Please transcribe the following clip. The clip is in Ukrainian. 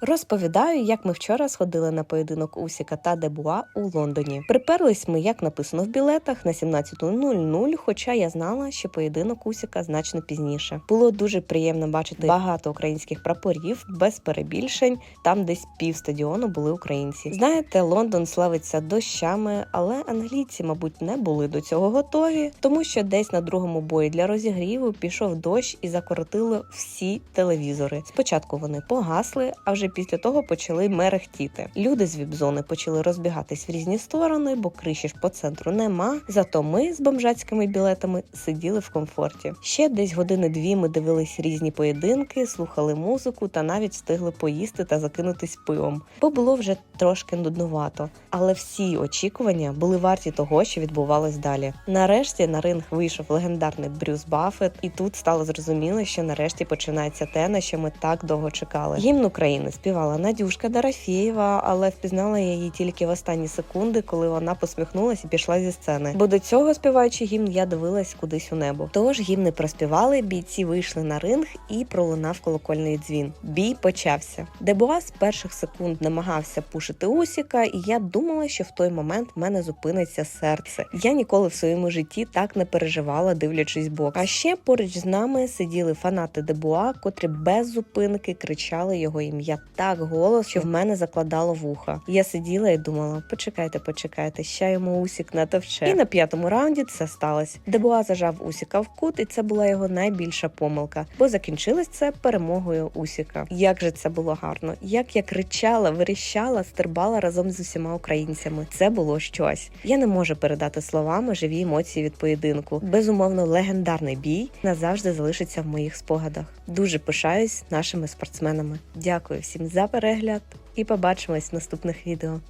Розповідаю, як ми вчора сходили на поєдинок Усіка та Дебуа у Лондоні. Приперлись ми, як написано в білетах, на 17.00, хоча я знала, що поєдинок Усіка значно пізніше. Було дуже приємно бачити багато українських прапорів без перебільшень. Там десь пів стадіону були українці. Знаєте, Лондон славиться дощами, але англійці, мабуть, не були до цього готові, тому що десь на другому бої для розігріву пішов дощ і закоротили всі телевізори. Спочатку вони погасли, а вже після того почали мерехтіти. Люди з віп-зони почали розбігатись в різні сторони, бо криші ж по центру нема. Зато ми з бомжацькими білетами сиділи в комфорті. Ще десь години-дві ми дивились різні поєдинки, слухали музику та навіть встигли поїсти та закинутись пивом, бо було вже трошки нуднувато. Але всі очікування були варті того, що відбувалось далі. Нарешті на ринг вийшов легендарний Брюс Баффет, і тут стало зрозуміло, що нарешті починається те, на що ми так довго чекали. Гімн України співала Надюшка Дарафєєва, але впізнала я її тільки в останні секунди, коли вона посміхнулася і пішла зі сцени. Бо до цього співаючи гімн, я дивилась кудись у небо. Тож гімни проспівали, бійці вийшли на ринг і пролунав колокольний дзвін. Бій почався. Дебуа з перших секунд намагався пушити Усіка, і я думала, що в той момент в мене зупиниться серце. Я ніколи в своєму житті так не переживала, дивлячись бок. А ще поруч з нами сиділи фанати Дебуа, котрі без зупинки кричали його ім'я так голос, що в мене закладало вуха. Я сиділа і думала: почекайте, почекайте, ще йому Усік натовче. І на п'ятому раунді це сталося. Дебуа зажав Усіка в кут, і це була його найбільша помилка, бо закінчилось це перемогою Усіка. Як же це було гарно! Як я кричала, верещала, стрибала разом з усіма українцями. Це було щось. Я не можу передати словами живі емоції від поєдинку. Безумовно, легендарний бій назавжди залишиться в моїх спогадах. Дуже пишаюсь нашими спортсменами. Дякую всім за перегляд і побачимось в наступних відео.